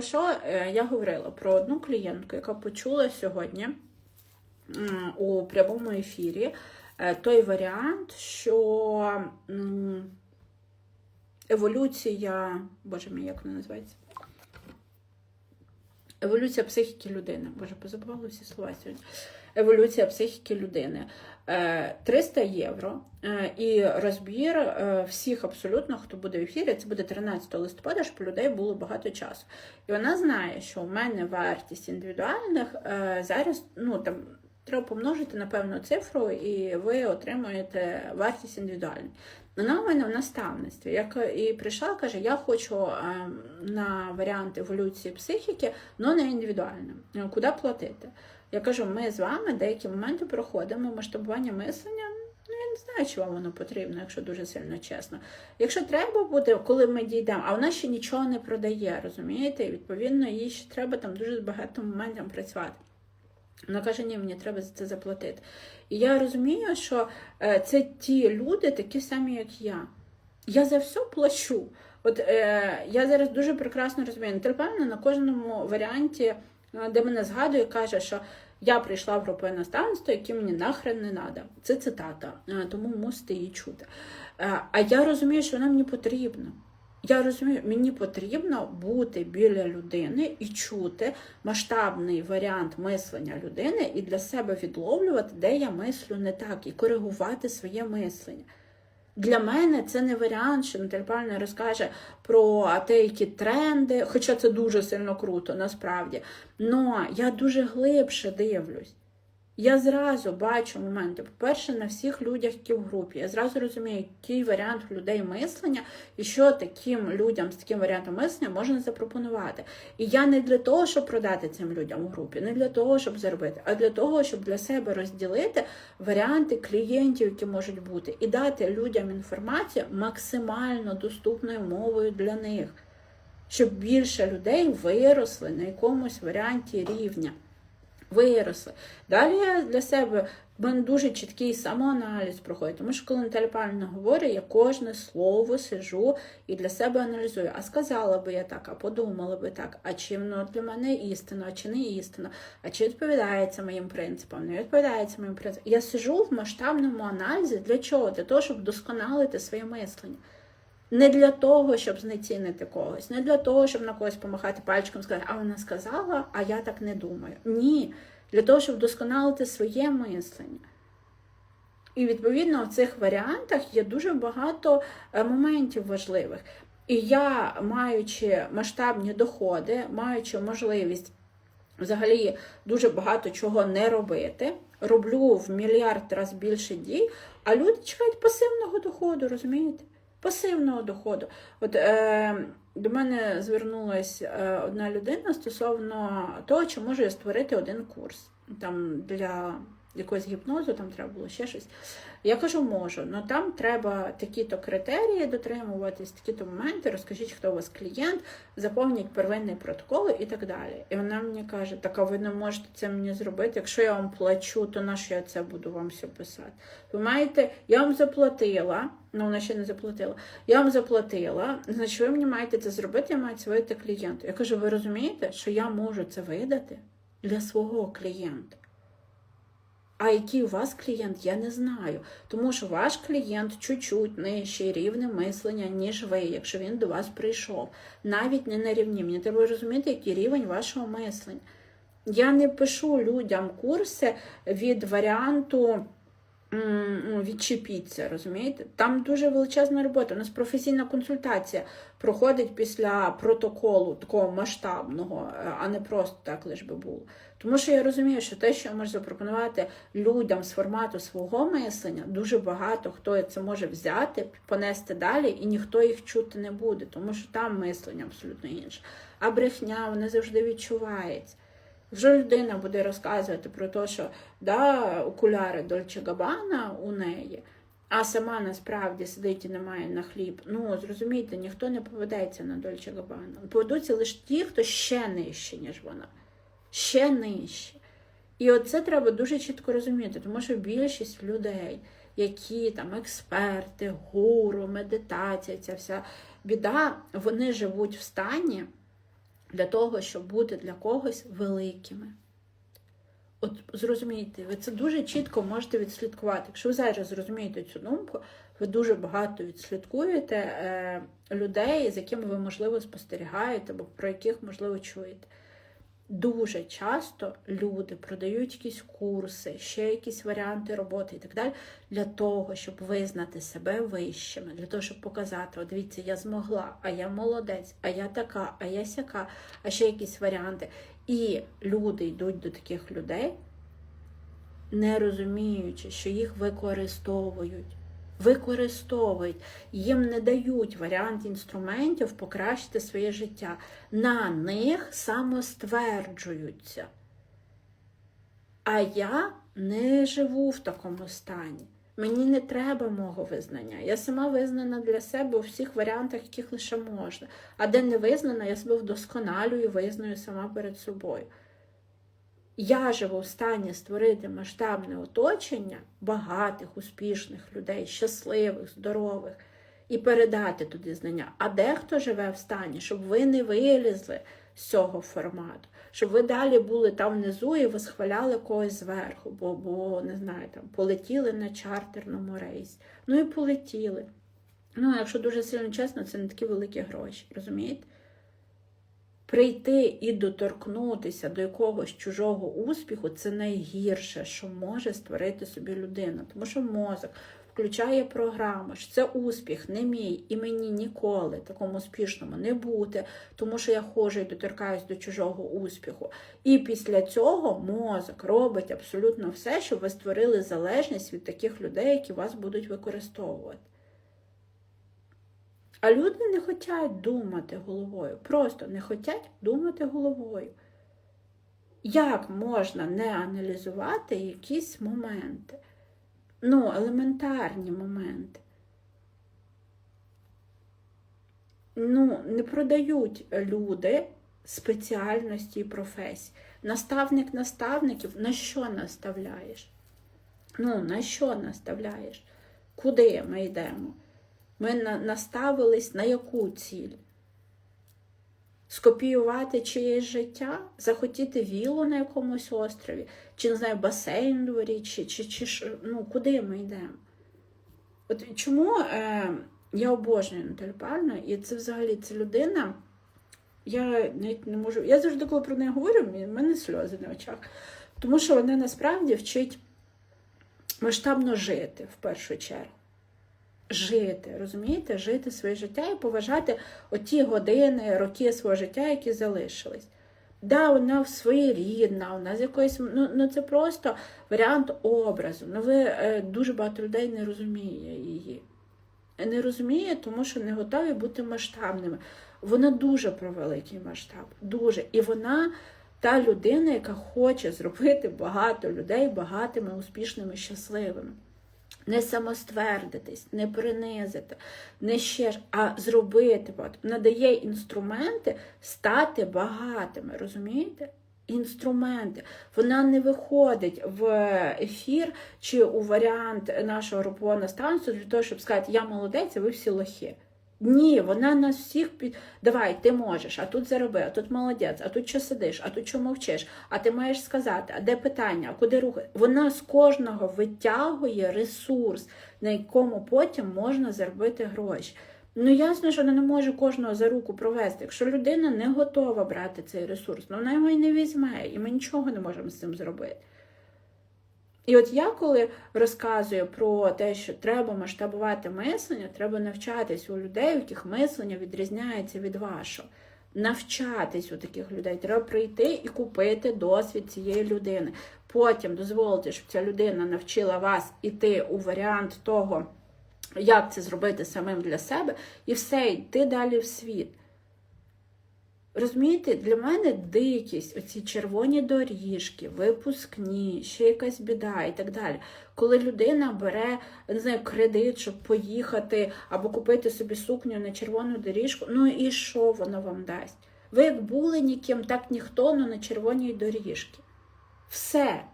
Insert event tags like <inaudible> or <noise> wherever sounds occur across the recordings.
Що е, я говорила про одну клієнтку, яка почула сьогодні у прямому ефірі е, той варіант, що еволюція, боже мій, як вона називається? Еволюція психіки людини. Боже, позабувала всі слова сьогодні. Еволюція психіки людини. Е, 300 євро. Е, І розбір е, всіх абсолютно, хто буде в ефірі, це буде 13 листопада, щоб людей було багато часу. І вона знає, що у мене вартість індивідуальних е, зараз, ну там. Треба помножити на певну цифру, і ви отримуєте вартість індивідуальну. Вона у мене в наставництві. Як і прийшла, каже: я хочу е, на варіант еволюції психіки, але не індивідуально. Е, Куди платити? Я кажу, ми з вами деякі моменти проходимо масштабування мислення. Ну, я не знаю, чи вам воно потрібно, якщо дуже сильно чесно. Якщо треба буде, коли ми дійдемо, а вона ще нічого не продає, розумієте? І відповідно, їй ще треба там дуже багато моментів працювати. Вона каже, ні, мені треба за це заплатити. І я розумію, що е, це ті люди, такі самі, як я. Я за все плачу. От е, я зараз дуже прекрасно розумію. Натальпевна на кожному варіанті, е, де мене згадує, каже, що я прийшла в групи наставництво, які мені нахрен не треба. Це цитата, е, тому мусите її чути. Е, а я розумію, що вона мені потрібна. Я розумію, мені потрібно бути біля людини і чути масштабний варіант мислення людини і для себе відловлювати, де я мислю не так, і коригувати своє мислення. Для мене це не варіант, що Наталя Павлівна розкаже про деякі тренди, хоча це дуже сильно круто, насправді. Но я дуже глибше дивлюсь. Я зразу бачу моменти, по-перше, на всіх людях, які в групі. Я зразу розумію, який варіант людей мислення, і що таким людям з таким варіантом мислення можна запропонувати. І я не для того, щоб продати цим людям у групі, не для того, щоб заробити, а для того, щоб для себе розділити варіанти клієнтів, які можуть бути, і дати людям інформацію максимально доступною мовою для них, щоб більше людей виросли на якомусь варіанті рівня виросли. Далі я для себе мене дуже чіткий самоаналіз проходить, тому що коли Наталя Павлівна говорить, я кожне слово сижу і для себе аналізую. А сказала би я так, а подумала би так, а чи воно для мене істина, а чи не істина, а чи відповідається моїм принципам, не відповідається моїм принципам. Я сижу в масштабному аналізі для чого? Для того, щоб вдосконалити своє мислення. Не для того, щоб знецінити когось, не для того, щоб на когось помахати пальчиком сказати, а вона сказала, а я так не думаю. Ні. Для того, щоб вдосконалити своє мислення. І, відповідно, в цих варіантах є дуже багато е, моментів важливих. І я, маючи масштабні доходи, маючи можливість взагалі дуже багато чого не робити, роблю в мільярд раз більше дій, а люди чекають пасивного доходу, розумієте? Пасивного доходу. От е, до мене звернулася е, одна людина стосовно того, чи можу я створити один курс там для якогось гіпнозу, там треба було ще щось. Я кажу, можу, але там треба такі-то критерії дотримуватись, такі-то моменти, розкажіть, хто у вас клієнт, заповніть первинний протокол і так далі. І вона мені каже, так а ви не можете це мені зробити. Якщо я вам плачу, то на що я це буду вам все писати? Ви маєте, я вам заплатила, ну вона ще не заплатила. Я вам заплатила, значить, ви мені маєте це зробити, я маю це клієнту. Я кажу, ви розумієте, що я можу це видати для свого клієнта? А який у вас клієнт, я не знаю. Тому що ваш клієнт чуть-чуть нижчий рівне мислення, ніж ви, якщо він до вас прийшов. Навіть не на рівні. Мені треба розуміти, який рівень вашого мислення. Я не пишу людям курси від варіанту м, відчепіться, розумієте? Там дуже величезна робота. У нас професійна консультація проходить після протоколу такого масштабного, е, а не просто так лиш би було. Тому що я розумію, що те, що я можу запропонувати людям з формату свого мислення, дуже багато хто це може взяти, понести далі, і ніхто їх чути не буде, тому що там мислення абсолютно інше. А брехня вона завжди відчувається. Якщо людина буде розказувати про те, що да, окуляри Дольче Габана у неї, а сама насправді сидить і не має на хліб, ну зрозумійте, ніхто не поведеться на Дольче Габана. Поведуться лише ті, хто ще нижче, ніж вона. Ще нижче. І оце треба дуже чітко розуміти, тому що більшість людей, які там експерти, гуру, медитація, ця вся біда, вони живуть в стані для того, щоб бути для когось великими. От зрозумійте, ви це дуже чітко можете відслідкувати. Якщо ви зараз зрозумієте цю думку, ви дуже багато відслідкуєте е, людей, з якими ви, можливо, спостерігаєте, або про яких, можливо, чуєте. Дуже часто люди продають якісь курси, ще якісь варіанти роботи і так далі, для того, щоб визнати себе вищими, для того, щоб показати, от дивіться, я змогла, а я молодець, а я така, а я сяка, а ще якісь варіанти. І люди йдуть до таких людей, не розуміючи, що їх використовують. Використовують, їм не дають варіант інструментів покращити своє життя. На них самостверджуються. А я не живу в такому стані. Мені не треба мого визнання. Я сама визнана для себе у всіх варіантах, яких лише можна. А де не визнана, я себе вдосконалюю, визнаю сама перед собою. Я живу в стані створити масштабне оточення багатих, успішних людей, щасливих, здорових, і передати туди знання. А дехто живе в стані, щоб ви не вилізли з цього формату, щоб ви далі були там внизу і восхваляли когось зверху, бо, бо не знаю, там полетіли на чартерному рейсі. Ну і полетіли. Ну, якщо дуже сильно чесно, це не такі великі гроші, розумієте? Прийти і доторкнутися до якогось чужого успіху це найгірше, що може створити собі людина. Тому що мозок включає програму, що це успіх, не мій, і мені ніколи такому успішному не бути, тому що я ходжу і доторкаюсь до чужого успіху. І після цього мозок робить абсолютно все, щоб ви створили залежність від таких людей, які вас будуть використовувати. А люди не хочуть думати головою. Просто не хочуть думати головою. Як можна не аналізувати якісь моменти? Ну, елементарні моменти. Ну, не продають люди спеціальності і професії. Наставник наставників на що наставляєш? Ну, на що наставляєш? Куди ми йдемо? Ми наставились на яку ціль? Скопіювати чиєсь життя, захотіти вілу на якомусь острові, чи, не знаю, басейн у дворі, чи, чи, чи ну, куди ми йдемо? От чому е, я обожнюю Наталю Павлівну, і це взагалі це людина, я навіть не можу. Я завжди, коли про неї говорю, в мене сльози на очах. Тому що вона насправді вчить масштабно жити в першу чергу жити, розумієте? Жити своє життя і поважати оті години, роки свого життя, які залишились. Да, вона своєрідна, у нас якоїсь, ну ну це просто варіант образу. Ну ви е, дуже багато людей не розуміє її. Не розуміє, тому що не готові бути масштабними. Вона дуже про великий масштаб, дуже. І вона та людина, яка хоче зробити багато людей багатими, успішними, щасливими не самоствердитись, не принизити, не ще ж, а зробити, надає інструменти стати багатими, розумієте? Інструменти. Вона не виходить в ефір чи у варіант нашого групового наставництва для того, щоб сказати, я молодець, а ви всі лохи. Ні, вона нас всіх під. Давай, ти можеш, а тут зароби, а тут молодець, а тут що сидиш, а тут що мовчиш, а ти маєш сказати, а де питання, а куди рухати. Вона з кожного витягує ресурс, на якому потім можна заробити гроші. Ну, ясно, що вона не може кожного за руку провести. Якщо людина не готова брати цей ресурс, ну вона його і не візьме, і ми нічого не можемо з цим зробити. І от я коли розказую про те, що треба масштабувати мислення, треба навчатись у людей, у яких мислення відрізняється від вашого. Навчатись у таких людей. Треба прийти і купити досвід цієї людини. Потім дозволити, щоб ця людина навчила вас іти у варіант того, як це зробити самим для себе, і все, йти далі в світ. Розумієте, для мене дикість, оці червоні доріжки, випускні, ще якась біда і так далі. Коли людина бере не знаю, кредит, щоб поїхати або купити собі сукню на червону доріжку, ну і що воно вам дасть? Ви як були ніким, так ніхто, ну на червоній доріжці. Все.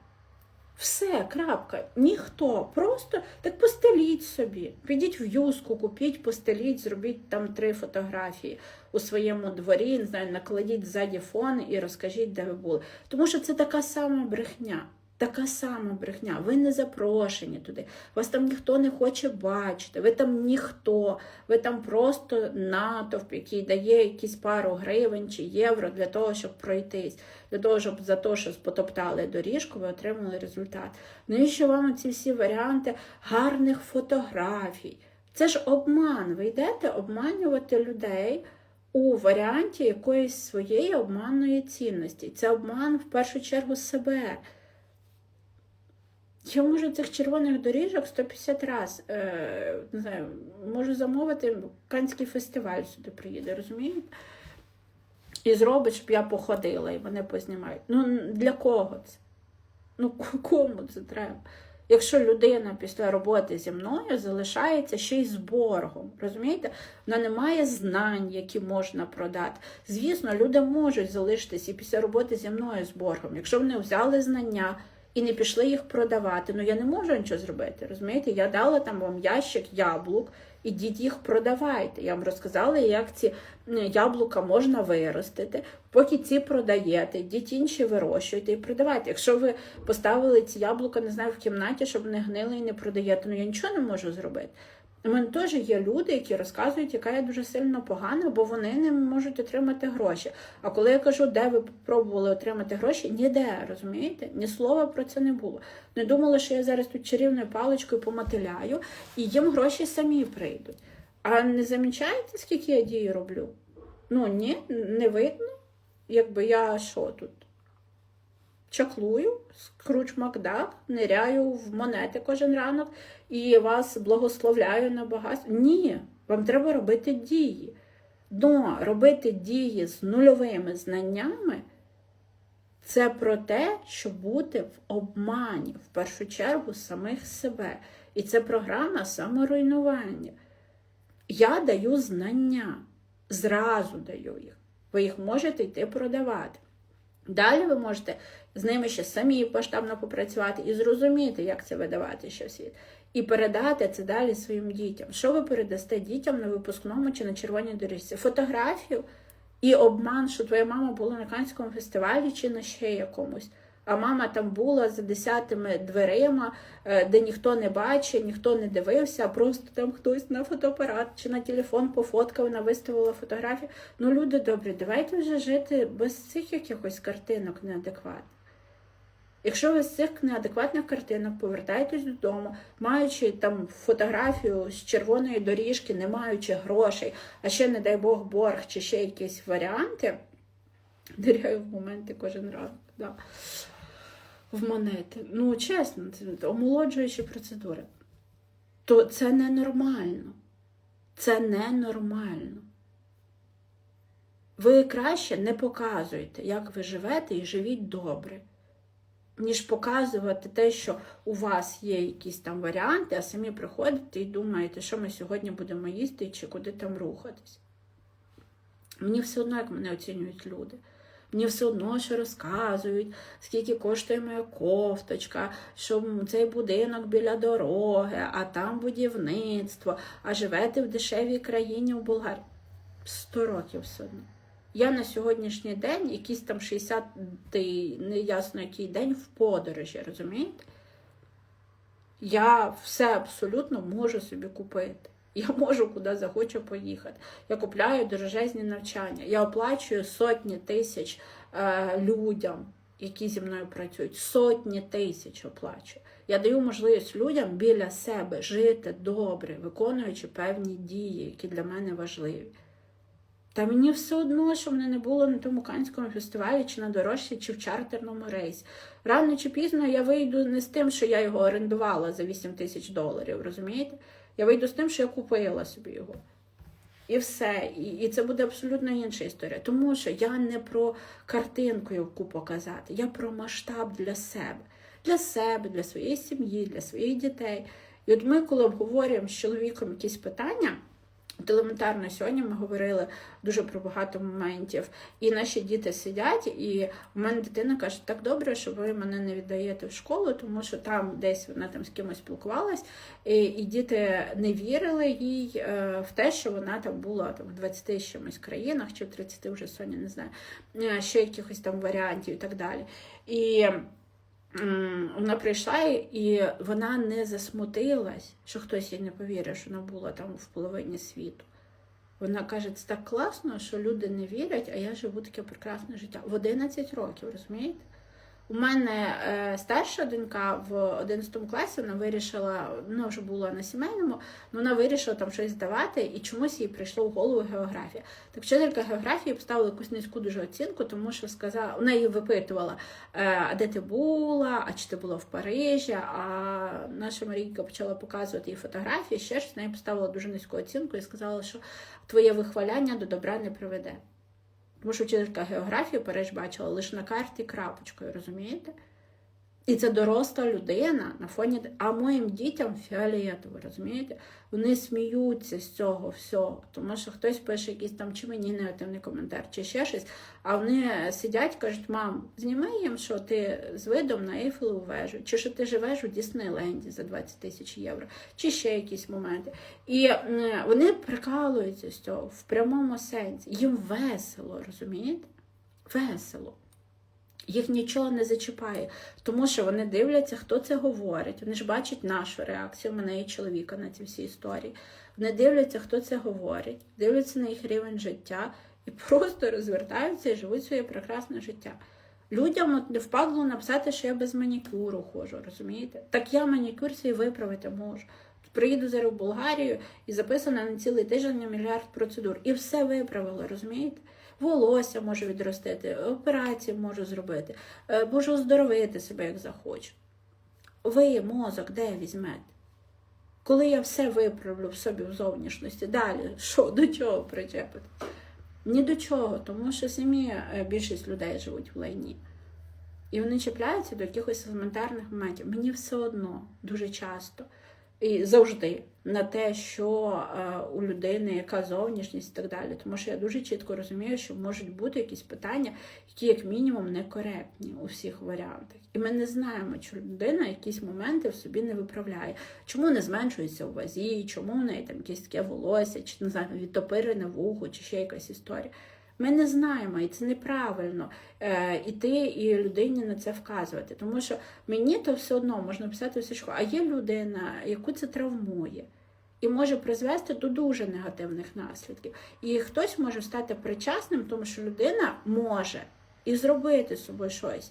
Все, крапка. Ніхто. Просто так постеліть собі. Підіть в юску, купіть, постеліть, зробіть там три фотографії у своєму дворі, не знаю, накладіть ззаді фон і розкажіть, де ви були. Тому що це така сама брехня. Така сама брехня. Ви не запрошені туди. Вас там ніхто не хоче бачити. Ви там ніхто. Ви там просто натовп, який дає якісь пару гривень чи євро для того, щоб пройтись, для того, щоб за те, що потоптали доріжку, ви отримали результат. Навіщо вам ці всі варіанти гарних фотографій? Це ж обман. Ви йдете обманювати людей. У варіанті якоїсь своєї обманної цінності. Це обман в першу чергу себе. Я можу цих червоних доріжок 150 раз, е, не знаю, можу замовити, Канський фестиваль сюди приїде, розумієте? І зробить, щоб я походила і мене познімають. Ну, для кого це? Ну, кому це треба? Якщо людина після роботи зі мною залишається ще й з боргом, розумієте? Вона не має знань, які можна продати. Звісно, люди можуть залишитись і після роботи зі мною з боргом. Якщо вони взяли знання і не пішли їх продавати. Ну я не можу нічого зробити. Розумієте? Я дала там вам ящик яблук, ідіть їх продавайте. Я вам розказала, як ці яблука можна виростити. Поки ці продаєте, ідіть інші вирощуйте і продавайте. Якщо ви поставили ці яблука, не знаю, в кімнаті, щоб не гнили і не продаєте, ну я нічого не можу зробити. У мене теж є люди, які розказують, яка я дуже сильно погана, бо вони не можуть отримати гроші. А коли я кажу, де ви пробували отримати гроші, ніде, розумієте? Ні слова про це не було. Не думала, що я зараз тут чарівною паличкою помотиляю, і їм гроші самі прийдуть. А не замічаєте, скільки я дії роблю? Ну ні, не видно. Якби я що тут? Чаклую, скруч Макдак, ниряю в монети кожен ранок і вас благословляю на багатство. Ні, вам треба робити дії. Но робити дії з нульовими знаннями це про те, щоб бути в обмані, в першу чергу, самих себе. І це програма саморуйнування. Я даю знання, зразу даю їх. Ви їх можете йти продавати. Далі ви можете з ними ще самі поштабно попрацювати і зрозуміти, як це видавати ще в світ. І передати це далі своїм дітям. Що ви передасте дітям на випускному чи на червоній доріжці? Фотографію і обман, що твоя мама була на Канському фестивалі чи на ще якомусь а мама там була за десятими дверима, е, де ніхто не бачив, ніхто не дивився, а просто там хтось на фотоапарат чи на телефон пофоткав, вона виставила фотографію. Ну, люди добрі, давайте вже жити без цих якихось картинок неадекватних. Якщо ви з цих неадекватних картинок повертаєтесь додому, маючи там фотографію з червоної доріжки, не маючи грошей, а ще, не дай Бог, борг чи ще якісь варіанти, диряю в моменти кожен ранок. Да в монети. Ну, чесно, це омолоджуючі процедури. То це ненормально. Це ненормально. Ви краще не показуєте, як ви живете, і живіть добре, ніж показувати те, що у вас є якісь там варіанти, а самі приходите і думаєте, що ми сьогодні будемо їсти чи куди там рухатись. Мені все одно, як мене оцінюють люди. Мені все одно що розказують, скільки коштує моя кофточка, що цей будинок біля дороги, а там будівництво, а живете в дешевій країні в Болгарії. Сто років все одно. Я на сьогоднішній день, якийсь там 60-й, неясно який день в подорожі, розумієте? Я все абсолютно можу собі купити. Я можу куди захочу поїхати. Я купляю дорожезні навчання. Я оплачую сотні тисяч е, людям, які зі мною працюють. Сотні тисяч оплачую. Я даю можливість людям біля себе жити добре, виконуючи певні дії, які для мене важливі. Та мені все одно, що мене не було на тому канському фестивалі, чи на дорожчі, чи в чартерному рейсі. Рано чи пізно я вийду не з тим, що я його орендувала за 8 тисяч доларів, розумієте? Я вийду з тим, що я купила собі його. І все. І і це буде абсолютно інша історія. Тому що я не про картинку яку показати, я про масштаб для себе, для себе, для своєї сім'ї, для своїх дітей. І от ми, коли обговорюємо з чоловіком якісь питання, От елементарно сьогодні ми говорили дуже про багато моментів, і наші діти сидять, і у мене дитина каже: так добре, що ви мене не віддаєте в школу, тому що там десь вона там з кимось спілкувалась, і, і діти не вірили їй е, в те, що вона там була там в 20 чимось країнах, чи в 30 вже Соня не знаю, е, ще якихось там варіантів і так далі. І вона прийшла і вона не засмутилась, що хтось їй не повірив, що вона була там в половині світу. Вона каже, це так класно, що люди не вірять, а я живу таке прекрасне життя. В 11 років, розумієте? У мене е, старша донька в 11 класі вона вирішила, ну вже була на сімейному, ну вона вирішила там щось здавати, і чомусь їй прийшло в голову географія. Так вчителька географії поставила якусь низьку дуже оцінку, тому що сказала, вона її випитувала, е, а де ти була, а чи ти була в Парижі. А наша Марійка почала показувати їй фотографії, ще щось, їй поставила дуже низьку оцінку і сказала, що твоє вихваляння до добра не приведе. Тому що вчителька географії передбачила лише на карті крапочкою, розумієте? І це доросла людина на фоні. А моїм дітям фіолетово, розумієте? Вони сміються з цього всього, тому що хтось пише якийсь там чи мені негативний коментар, чи ще щось. А вони сидять, кажуть, мам, зніми їм, що ти з видом на Ейфелеву вежу, чи що ти живеш у Діснейленді за 20 тисяч євро, чи ще якісь моменти. І вони прикалуються з цього в прямому сенсі. Їм весело, розумієте? Весело. Їх нічого не зачіпає, тому що вони дивляться, хто це говорить. Вони ж бачать нашу реакцію, мене і чоловіка на ці всі історії. Вони дивляться, хто це говорить, дивляться на їх рівень життя і <laughs> просто розвертаються і живуть своє прекрасне життя. Людям от не впадло написати, що я без манікюру ходжу, розумієте? Так я манікюр свій виправити можу. Приїду зараз в Болгарію і записана на цілий тиждень мільярд процедур. І все виправила, розумієте? Волосся можу відростити, операції можу зробити, е, можу оздоровити себе, як захочу. Ви мозок де візьмете? Коли я все виправлю в собі в зовнішності, далі що, <laughs> до чого причепити? Ні до чого, тому що самі е, більшість людей живуть в лайні. І вони чіпляються до якихось елементарних моментів. Мені все одно дуже часто і завжди на те, що е, у людини яка зовнішність і так далі. Тому що я дуже чітко розумію, що можуть бути якісь питання, які, як мінімум, некоректні у всіх варіантах. І ми не знаємо, чи людина якісь моменти в собі не виправляє, чому не зменшується у вазі, чому в неї там якесь таке волосся, чи не знаю, відтопирене вухо, чи ще якась історія. Ми не знаємо, і це неправильно е, іти і людині на це вказувати. Тому що мені то все одно можна писати все, що а є людина, яку це травмує. І може призвести до дуже негативних наслідків. І хтось може стати причасним, тому що людина може і зробити з собою щось,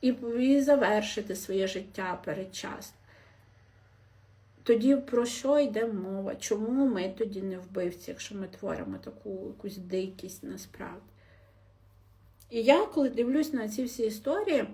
і, і завершити своє життя передчасно. Тоді про що йде мова? Чому ми тоді не вбивці, якщо ми творимо таку якусь дикість насправді? І я, коли дивлюсь на ці всі історії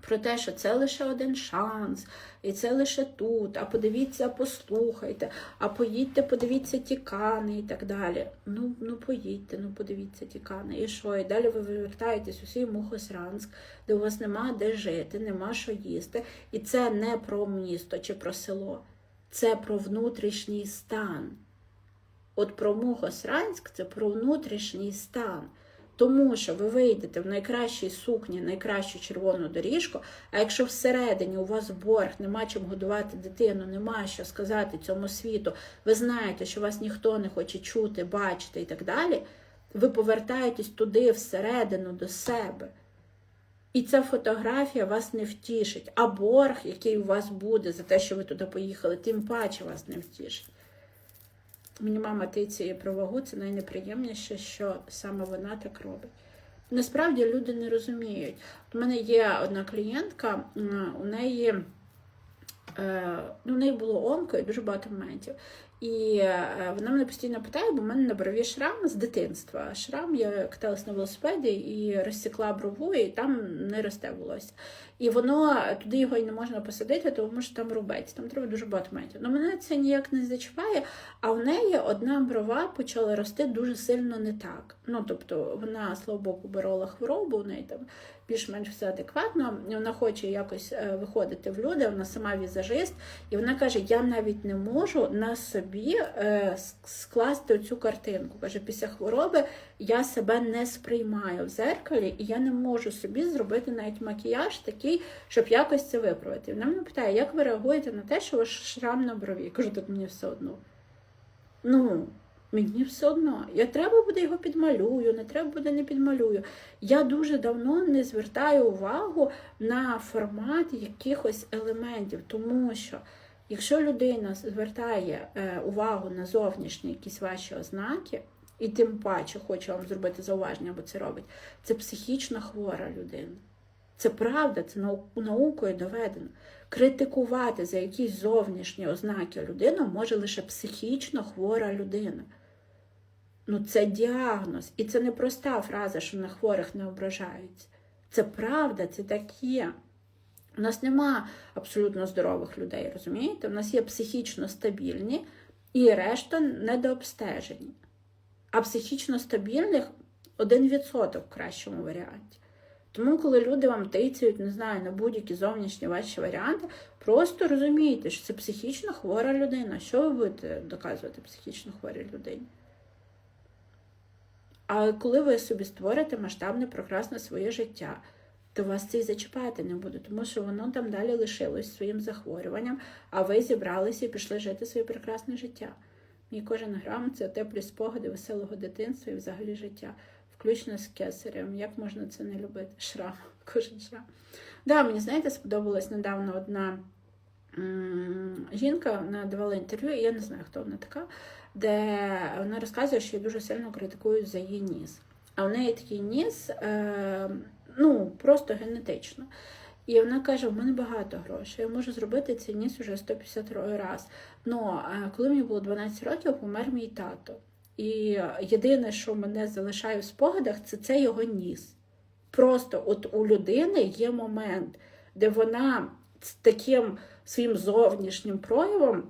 про те, що це лише один шанс, і це лише тут, а подивіться, послухайте, а поїдьте, подивіться тікани і так далі. Ну, ну поїдьте, ну подивіться тікани. І що? І далі ви вивертаєтесь у свій Мухосранск, де у вас нема де жити, нема що їсти. І це не про місто чи про село це про внутрішній стан. От про Мухосранськ це про внутрішній стан. Тому що ви вийдете в найкращій сукні, найкращу червону доріжку, а якщо всередині у вас борг, нема чим годувати дитину, нема що сказати цьому світу, ви знаєте, що вас ніхто не хоче чути, бачити і так далі, ви повертаєтесь туди, всередину, до себе. І ця фотографія вас не втішить. А борг, який у вас буде за те, що ви туди поїхали, тим паче вас не втішить. Мені мама тиціє про вагу, це найнеприємніше, що саме вона так робить. Насправді люди не розуміють. У мене є одна клієнтка, у неї е, ну, у неї було онко і дуже багато моментів. І е, вона мене постійно питає, бо в мене на брові шрам з дитинства. Шрам я каталась на велосипеді і розсікла брову, і там не росте волосся. І воно туди його й не можна посадити, тому що там рубець, там треба дуже багато метрів. Ну мене це ніяк не зачіпає, а в неї одна брова почала рости дуже сильно не так. Ну тобто вона, слава Богу, поборола хворобу, у неї там більш-менш все адекватно. Вона хоче якось е, виходити в люди, вона сама візажист, і вона каже: Я навіть не можу на собі е, скласти цю картинку. Каже, після хвороби я себе не сприймаю в зеркалі, і я не можу собі зробити навіть макіяж такий, щоб якось це виправити. Вона мене питає, як ви реагуєте на те, що у вас шрам на брові? Я кажу, так мені все одно. Ну, мені все одно. Я треба буде його підмалюю, не треба буде не підмалюю. Я дуже давно не звертаю увагу на формат якихось елементів, тому що якщо людина звертає е, увагу на зовнішні якісь ваші ознаки, і тим паче хоче вам зробити зауваження, або це робить, це психічно хвора людина. Це правда, це нау- наукою доведено. Критикувати за якісь зовнішні ознаки людину може лише психічно хвора людина. Ну, це діагноз. І це не проста фраза, що на хворих не ображаються. Це правда, це так є. У нас нема абсолютно здорових людей, розумієте? У нас є психічно стабільні і решта недообстежені. А психічно стабільних 1% в кращому варіанті. Тому, коли люди вам тицяють, не знаю, на будь-які зовнішні ваші варіанти, просто розумійте, що це психічно хвора людина. Що ви будете доказувати психічно хворій людині? А коли ви собі створите масштабне, прекрасне своє життя, то вас це і зачіпати не буде, тому що воно там далі лишилось своїм захворюванням, а ви зібралися і пішли жити своє прекрасне життя. Мій кожен грам це теплі спогади веселого дитинства і взагалі життя, включно з кесарем. Як можна це не любити? Шрам, <laughs> кожен шрам. Да, мені знаєте, сподобалась недавно одна м, жінка, вона давала інтерв'ю, і я не знаю, хто вона така, де вона розказує, що її дуже сильно критикують за її ніс. А в неї такий ніс, е, ну, просто генетично. І вона каже: в мене багато грошей, я можу зробити цей ніс уже 150 разів. Ну, коли мені було 12 років, помер мій тато. І єдине, що мене залишає в спогадах, це це його ніс. Просто от у людини є момент, де вона з таким своїм зовнішнім проявом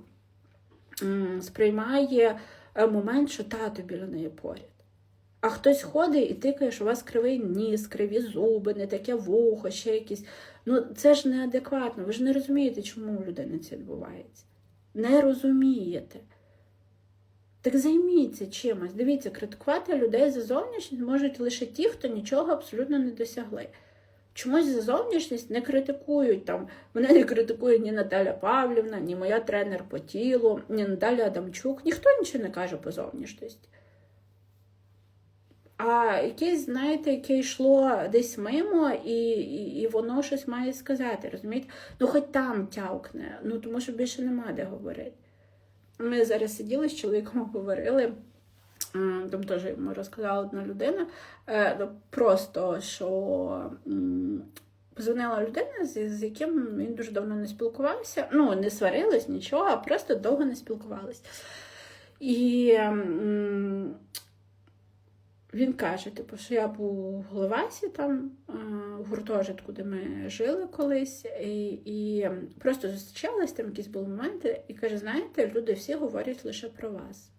сприймає е, момент, що тато біля неї поряд. А хтось ходить і тикає, що у вас кривий ніс, криві зуби, не таке вухо, ще якісь. Ну це ж неадекватно. Ви ж не розумієте, чому у людини це відбувається. Не розумієте. Так займіться чимось. Дивіться, критикувати людей за зовнішність можуть лише ті, хто нічого абсолютно не досягли. Чомусь за зовнішність не критикують там. Мене не критикує ні Наталя Павлівна, ні моя тренер по тілу, ні Наталя Адамчук. Ніхто нічого не каже по зовнішності. А якесь, знаєте, яке йшло десь мимо, і, і, і воно щось має сказати, розумієте? Ну, хоч там тявкне, ну тому що більше нема де говорити. Ми зараз сиділи з чоловіком, <laughs> говорили. Там теж йому розказала одна людина. е, ну, Просто що позвонила людина, з, з яким він дуже давно не спілкувався. Ну, не сварились, нічого, а просто довго не спілкувались. І він каже, типу, що я був у Головасі, там е, в гуртожитку, де ми жили колись, і, і просто зустрічались, там якісь були моменти, і каже: знаєте, люди всі говорять лише про вас.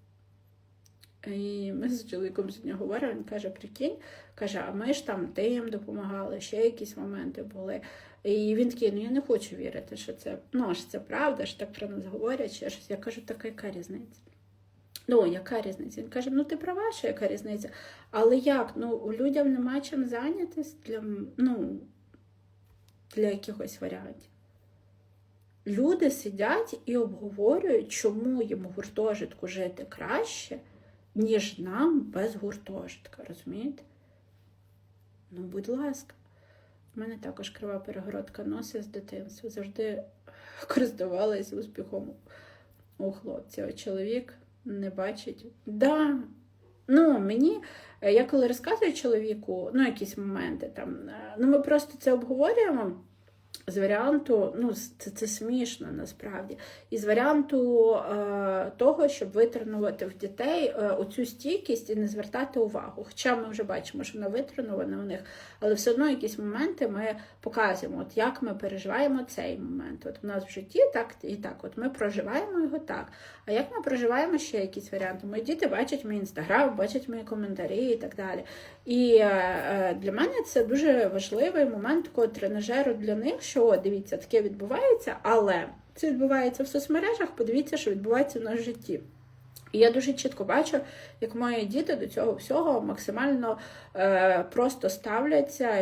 І ми з чоловіком сьогодні говоримо, він каже, прикинь, каже, а ми ж там тим допомагали, ще якісь моменти були. І він такий, ну я не хочу вірити, що це ну, що це правда, що так про нас говорять, ще щось. Я кажу, така яка різниця? Ну, яка різниця? Він каже, ну ти права, що яка різниця. Але як? Ну, людям нема чим зайнятися для, ну, для якихось варіантів. Люди сидять і обговорюють, чому їм гуртожитку жити краще, ніж нам без гуртожитка, розумієте? Ну, будь ласка. У мене також крива перегородка носа з дитинства. Завжди користувалась успіхом у хлопців. А чоловік не бачить. Да. Ну, мені, я коли розказую чоловіку, ну, якісь моменти там, е, ну, ми просто це обговорюємо з варіанту, ну, це, це смішно насправді, і з варіанту е, того, щоб витренувати в дітей е, оцю стійкість і не звертати увагу. Хоча ми вже бачимо, що вона витренована у них, але все одно якісь моменти ми показуємо, от як ми переживаємо цей момент. От у нас в житті так і так, от ми проживаємо його так. А як ми проживаємо ще якісь варіанти? Мої діти бачать мій інстаграм, бачать мої коментарі і так далі. І е, е, для мене це дуже важливий момент такого тренажеру для них, що дивіться, таке відбувається, але це відбувається в соцмережах, подивіться, що відбувається в нас в житті. І я дуже чітко бачу, як мої діти до цього всього максимально е, просто ставляться